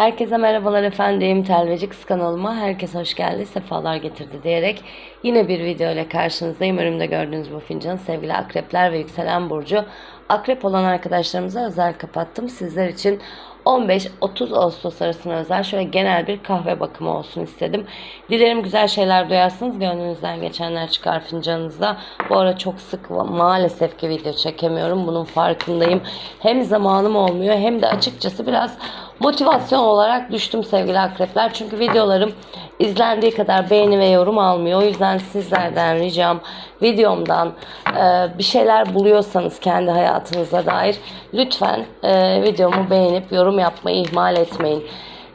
Herkese merhabalar efendim. Telveci Kız kanalıma herkes hoş geldi, sefalar getirdi diyerek yine bir video ile karşınızdayım. Önümde gördüğünüz bu fincan sevgili akrepler ve yükselen burcu. Akrep olan arkadaşlarımıza özel kapattım. Sizler için 15-30 Ağustos arasına özel şöyle genel bir kahve bakımı olsun istedim. Dilerim güzel şeyler duyarsınız. Gönlünüzden geçenler çıkar fincanınızda. Bu ara çok sık maalesef ki video çekemiyorum. Bunun farkındayım. Hem zamanım olmuyor hem de açıkçası biraz motivasyon olarak düştüm sevgili akrepler. Çünkü videolarım izlendiği kadar beğeni ve yorum almıyor. O yüzden sizlerden ricam videomdan e, bir şeyler buluyorsanız kendi hayatınıza dair lütfen e, videomu beğenip yorum yapmayı ihmal etmeyin.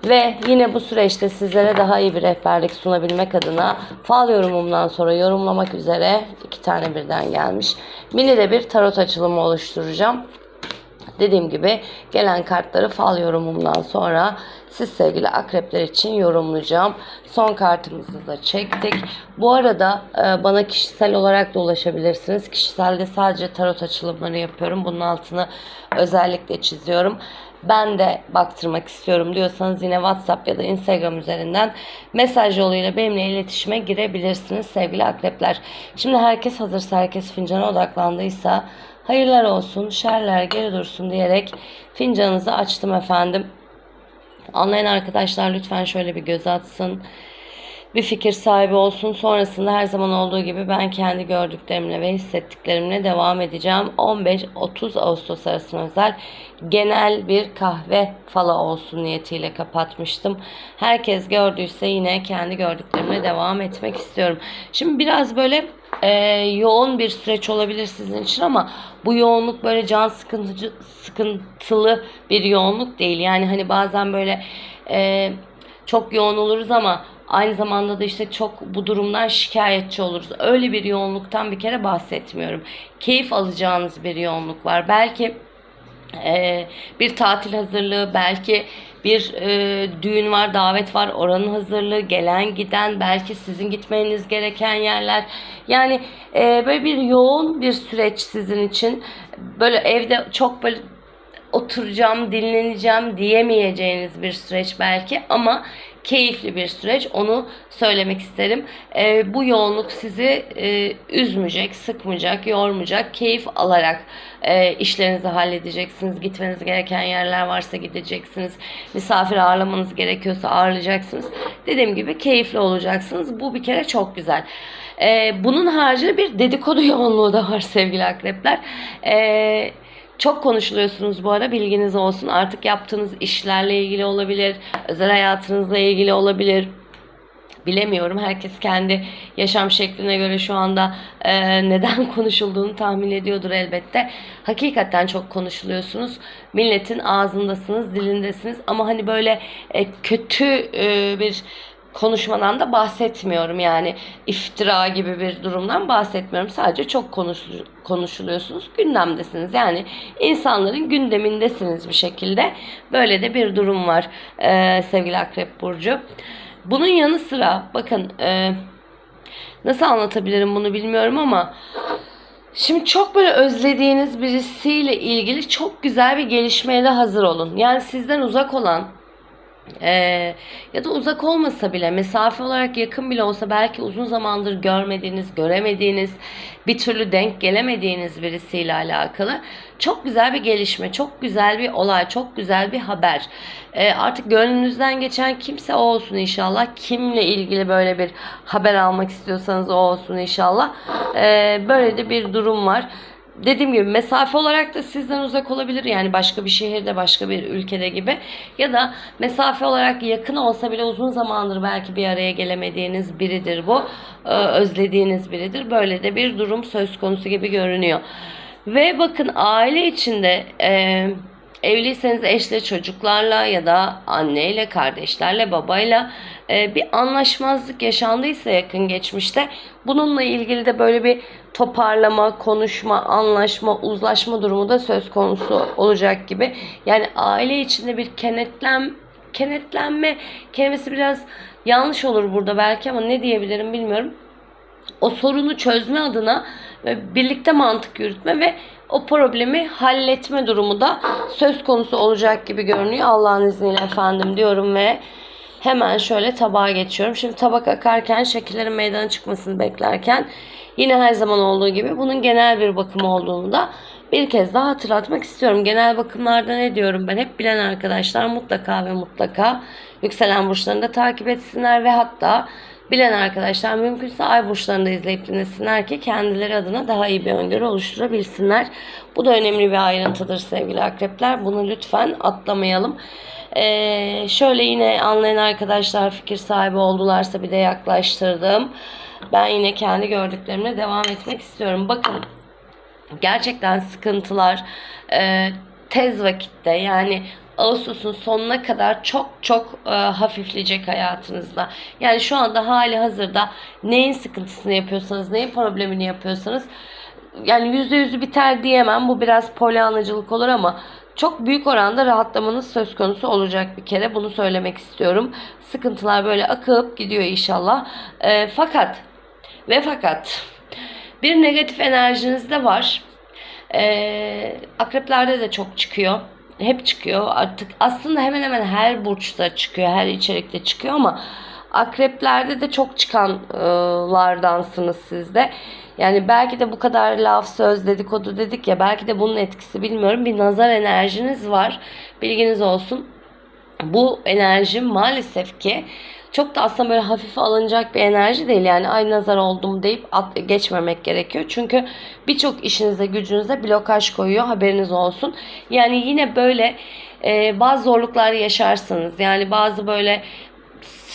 Ve yine bu süreçte sizlere daha iyi bir rehberlik sunabilmek adına fal yorumumdan sonra yorumlamak üzere iki tane birden gelmiş. Mini de bir tarot açılımı oluşturacağım. Dediğim gibi gelen kartları fal yorumumdan sonra siz sevgili akrepler için yorumlayacağım. Son kartımızı da çektik. Bu arada e, bana kişisel olarak da ulaşabilirsiniz. Kişiselde sadece tarot açılımları yapıyorum. Bunun altını özellikle çiziyorum. Ben de baktırmak istiyorum diyorsanız yine WhatsApp ya da Instagram üzerinden mesaj yoluyla benimle iletişime girebilirsiniz sevgili akrepler. Şimdi herkes hazırsa, herkes fincana odaklandıysa hayırlar olsun, şerler geri dursun diyerek fincanınızı açtım efendim. Anlayan arkadaşlar lütfen şöyle bir göz atsın. Bir fikir sahibi olsun. Sonrasında her zaman olduğu gibi ben kendi gördüklerimle ve hissettiklerimle devam edeceğim. 15-30 Ağustos arasına özel genel bir kahve fala olsun niyetiyle kapatmıştım. Herkes gördüyse yine kendi gördüklerimle devam etmek istiyorum. Şimdi biraz böyle e, yoğun bir süreç olabilir sizin için ama bu yoğunluk böyle can sıkıntıcı, sıkıntılı bir yoğunluk değil. Yani hani bazen böyle e, çok yoğun oluruz ama aynı zamanda da işte çok bu durumdan şikayetçi oluruz. Öyle bir yoğunluktan bir kere bahsetmiyorum. Keyif alacağınız bir yoğunluk var. Belki e, bir tatil hazırlığı, belki bir e, düğün var, davet var, oranın hazırlığı, gelen giden, belki sizin gitmeniz gereken yerler. Yani e, böyle bir yoğun bir süreç sizin için. Böyle evde çok böyle oturacağım, dinleneceğim diyemeyeceğiniz bir süreç belki ama keyifli bir süreç. Onu söylemek isterim. E, bu yoğunluk sizi e, üzmeyecek, sıkmayacak, yormayacak. Keyif alarak e, işlerinizi halledeceksiniz. Gitmeniz gereken yerler varsa gideceksiniz. Misafir ağırlamanız gerekiyorsa ağırlayacaksınız. Dediğim gibi keyifli olacaksınız. Bu bir kere çok güzel. E, bunun haricinde bir dedikodu yoğunluğu da var sevgili akrepler. Eee çok konuşuluyorsunuz bu ara bilginiz olsun. Artık yaptığınız işlerle ilgili olabilir, özel hayatınızla ilgili olabilir. Bilemiyorum. Herkes kendi yaşam şekline göre şu anda e, neden konuşulduğunu tahmin ediyordur elbette. Hakikaten çok konuşuluyorsunuz. Milletin ağzındasınız, dilindesiniz ama hani böyle e, kötü e, bir konuşmadan da bahsetmiyorum. Yani iftira gibi bir durumdan bahsetmiyorum. Sadece çok konuşul konuşuluyorsunuz. Gündemdesiniz. Yani insanların gündemindesiniz bir şekilde. Böyle de bir durum var ee, sevgili Akrep Burcu. Bunun yanı sıra bakın e, nasıl anlatabilirim bunu bilmiyorum ama Şimdi çok böyle özlediğiniz birisiyle ilgili çok güzel bir gelişmeye de hazır olun. Yani sizden uzak olan ee, ya da uzak olmasa bile mesafe olarak yakın bile olsa belki uzun zamandır görmediğiniz, göremediğiniz, bir türlü denk gelemediğiniz birisiyle alakalı çok güzel bir gelişme, çok güzel bir olay, çok güzel bir haber. Ee, artık gönlünüzden geçen kimse olsun inşallah. Kimle ilgili böyle bir haber almak istiyorsanız o olsun inşallah. Ee, böyle de bir durum var dediğim gibi mesafe olarak da sizden uzak olabilir. Yani başka bir şehirde, başka bir ülkede gibi. Ya da mesafe olarak yakın olsa bile uzun zamandır belki bir araya gelemediğiniz biridir bu. Ee, özlediğiniz biridir. Böyle de bir durum söz konusu gibi görünüyor. Ve bakın aile içinde e, evliyseniz eşle çocuklarla ya da anneyle, kardeşlerle, babayla bir anlaşmazlık yaşandıysa yakın geçmişte bununla ilgili de böyle bir toparlama, konuşma, anlaşma, uzlaşma durumu da söz konusu olacak gibi. Yani aile içinde bir kenetlen kenetlenme kelimesi biraz yanlış olur burada belki ama ne diyebilirim bilmiyorum. O sorunu çözme adına birlikte mantık yürütme ve o problemi halletme durumu da söz konusu olacak gibi görünüyor. Allah'ın izniyle efendim diyorum ve hemen şöyle tabağa geçiyorum. Şimdi tabak akarken şekillerin meydana çıkmasını beklerken yine her zaman olduğu gibi bunun genel bir bakım olduğunu da bir kez daha hatırlatmak istiyorum. Genel bakımlarda ne diyorum ben? Hep bilen arkadaşlar mutlaka ve mutlaka yükselen burçlarını da takip etsinler ve hatta bilen arkadaşlar mümkünse ay burçlarını da izleyip dinlesinler ki kendileri adına daha iyi bir öngörü oluşturabilsinler. Bu da önemli bir ayrıntıdır sevgili akrepler. Bunu lütfen atlamayalım. Ee, şöyle yine anlayan arkadaşlar fikir sahibi oldularsa bir de yaklaştırdım. Ben yine kendi gördüklerimle devam etmek istiyorum. Bakın gerçekten sıkıntılar e, tez vakitte yani Ağustos'un sonuna kadar çok çok e, hafifleyecek hayatınızda. Yani şu anda hali hazırda neyin sıkıntısını yapıyorsanız, neyin problemini yapıyorsanız yani yüzde yüzü biter diyemem. Bu biraz polyanacılık olur ama çok büyük oranda rahatlamanız söz konusu olacak bir kere. Bunu söylemek istiyorum. Sıkıntılar böyle akıp gidiyor inşallah. E, fakat ve fakat bir negatif enerjiniz de var. Ee, akreplerde de çok çıkıyor. Hep çıkıyor. Artık aslında hemen hemen her burçta çıkıyor. Her içerikte çıkıyor ama akreplerde de çok çıkanlardansınız siz de. Yani belki de bu kadar laf söz dedikodu dedik ya belki de bunun etkisi bilmiyorum. Bir nazar enerjiniz var. Bilginiz olsun. Bu enerji maalesef ki çok da aslında böyle hafife alınacak bir enerji değil. Yani ay nazar oldum deyip at, geçmemek gerekiyor. Çünkü birçok işinize gücünüze blokaj koyuyor. Haberiniz olsun. Yani yine böyle e, bazı zorluklar yaşarsınız. Yani bazı böyle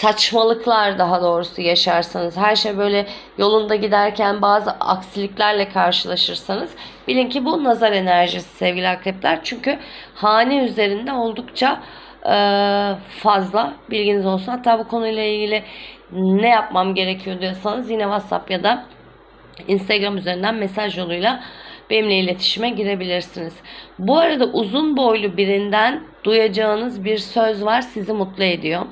saçmalıklar daha doğrusu yaşarsanız, her şey böyle yolunda giderken bazı aksiliklerle karşılaşırsanız bilin ki bu nazar enerjisi sevgili akrepler. Çünkü hane üzerinde oldukça e, fazla bilginiz olsun. Hatta bu konuyla ilgili ne yapmam gerekiyor diyorsanız yine WhatsApp ya da Instagram üzerinden mesaj yoluyla benimle iletişime girebilirsiniz. Bu arada uzun boylu birinden duyacağınız bir söz var sizi mutlu ediyor.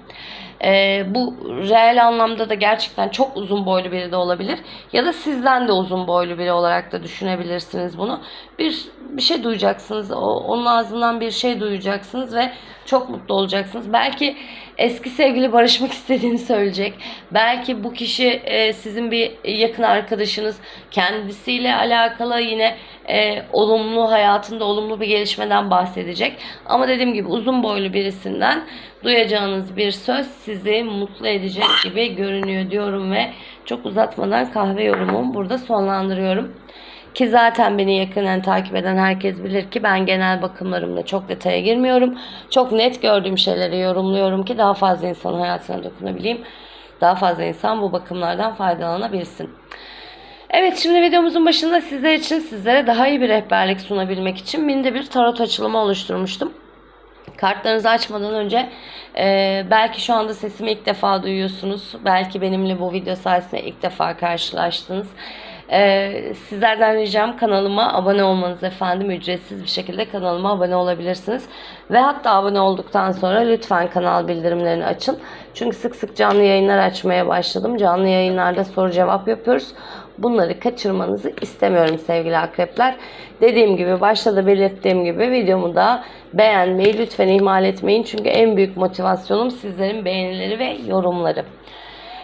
Ee, bu reel anlamda da gerçekten çok uzun boylu biri de olabilir. Ya da sizden de uzun boylu biri olarak da düşünebilirsiniz bunu. Bir bir şey duyacaksınız. O, onun ağzından bir şey duyacaksınız ve çok mutlu olacaksınız. Belki eski sevgili barışmak istediğini söyleyecek. Belki bu kişi e, sizin bir yakın arkadaşınız. Kendisiyle alakalı yine e, olumlu hayatında olumlu bir gelişmeden bahsedecek. Ama dediğim gibi uzun boylu birisinden duyacağınız bir söz sizi mutlu edecek gibi görünüyor diyorum ve çok uzatmadan kahve yorumumu burada sonlandırıyorum. Ki zaten beni yakından takip eden herkes bilir ki ben genel bakımlarımda çok detaya girmiyorum. Çok net gördüğüm şeyleri yorumluyorum ki daha fazla insanın hayatına dokunabileyim. Daha fazla insan bu bakımlardan faydalanabilsin. Evet şimdi videomuzun başında sizler için sizlere daha iyi bir rehberlik sunabilmek için minde bir tarot açılımı oluşturmuştum. Kartlarınızı açmadan önce e, belki şu anda sesimi ilk defa duyuyorsunuz. Belki benimle bu video sayesinde ilk defa karşılaştınız. Ee, sizlerden ricam kanalıma abone olmanız efendim. Ücretsiz bir şekilde kanalıma abone olabilirsiniz. Ve hatta abone olduktan sonra lütfen kanal bildirimlerini açın. Çünkü sık sık canlı yayınlar açmaya başladım. Canlı yayınlarda soru cevap yapıyoruz. Bunları kaçırmanızı istemiyorum sevgili akrepler. Dediğim gibi başta da belirttiğim gibi videomu da beğenmeyi lütfen ihmal etmeyin. Çünkü en büyük motivasyonum sizlerin beğenileri ve yorumları.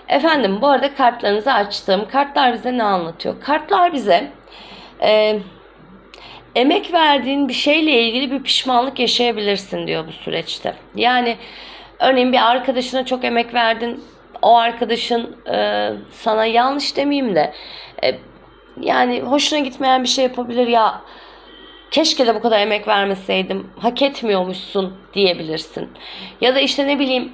Efendim bu arada kartlarınızı açtım. Kartlar bize ne anlatıyor? Kartlar bize e, emek verdiğin bir şeyle ilgili bir pişmanlık yaşayabilirsin diyor bu süreçte. Yani örneğin bir arkadaşına çok emek verdin. O arkadaşın e, sana yanlış demeyeyim de e, yani hoşuna gitmeyen bir şey yapabilir ya keşke de bu kadar emek vermeseydim hak etmiyormuşsun diyebilirsin. Ya da işte ne bileyim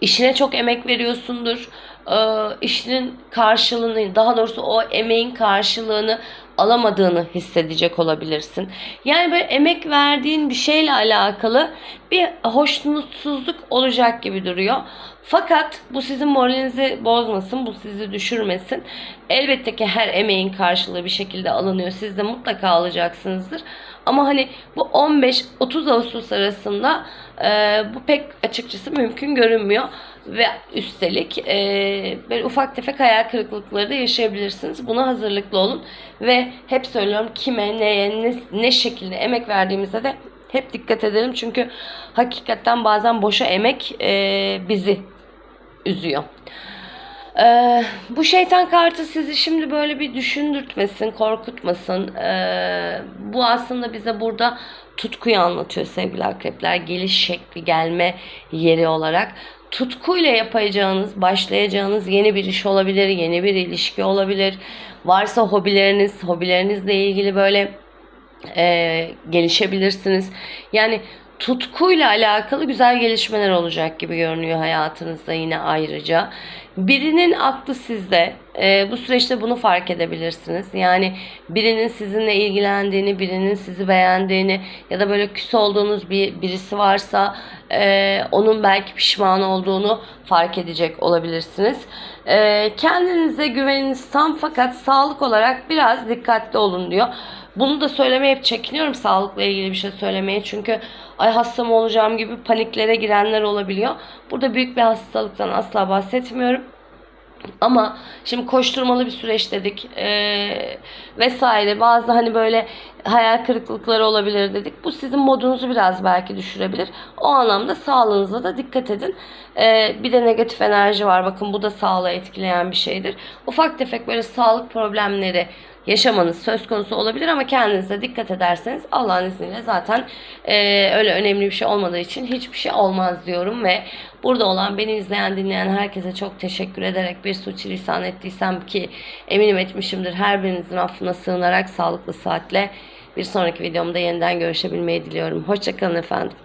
işine çok emek veriyorsundur. Ee, işinin karşılığını, daha doğrusu o emeğin karşılığını alamadığını hissedecek olabilirsin. Yani böyle emek verdiğin bir şeyle alakalı bir hoşnutsuzluk olacak gibi duruyor. Fakat bu sizin moralinizi bozmasın, bu sizi düşürmesin. Elbette ki her emeğin karşılığı bir şekilde alınıyor. Siz de mutlaka alacaksınızdır. Ama hani bu 15-30 Ağustos arasında e, bu pek açıkçası mümkün görünmüyor. Ve üstelik e, böyle ufak tefek hayal kırıklıkları da yaşayabilirsiniz. Buna hazırlıklı olun. Ve hep söylüyorum kime, neye, ne, ne şekilde emek verdiğimizde de hep dikkat edelim. Çünkü hakikaten bazen boşa emek e, bizi üzüyor. Ee, bu şeytan kartı sizi şimdi böyle bir düşündürtmesin, korkutmasın. Ee, bu aslında bize burada tutkuyu anlatıyor sevgili akrepler. Geliş şekli, gelme yeri olarak. Tutkuyla yapacağınız, başlayacağınız yeni bir iş olabilir, yeni bir ilişki olabilir. Varsa hobileriniz, hobilerinizle ilgili böyle e, gelişebilirsiniz. Yani tutkuyla alakalı güzel gelişmeler olacak gibi görünüyor hayatınızda yine ayrıca. Birinin aklı sizde. E, bu süreçte bunu fark edebilirsiniz. Yani birinin sizinle ilgilendiğini, birinin sizi beğendiğini ya da böyle küs olduğunuz bir birisi varsa e, onun belki pişman olduğunu fark edecek olabilirsiniz. E, kendinize güveniniz tam fakat sağlık olarak biraz dikkatli olun diyor. Bunu da söylemeye hep çekiniyorum sağlıkla ilgili bir şey söylemeye. Çünkü ay hasta mı olacağım gibi paniklere girenler olabiliyor. Burada büyük bir hastalıktan asla bahsetmiyorum. Ama şimdi koşturmalı bir süreç dedik eee, vesaire bazı hani böyle hayal kırıklıkları olabilir dedik. Bu sizin modunuzu biraz belki düşürebilir. O anlamda sağlığınıza da dikkat edin. Eee, bir de negatif enerji var. Bakın bu da sağlığı etkileyen bir şeydir. Ufak tefek böyle sağlık problemleri yaşamanız söz konusu olabilir ama kendinize dikkat ederseniz Allah'ın izniyle zaten eee, öyle önemli bir şey olmadığı için hiçbir şey olmaz diyorum ve burada olan beni izleyen dinleyen herkese çok teşekkür ederek bir suçu lisan ettiysem ki eminim etmişimdir her birinizin affına sığınarak sağlıklı saatle bir sonraki videomda yeniden görüşebilmeyi diliyorum. Hoşçakalın efendim.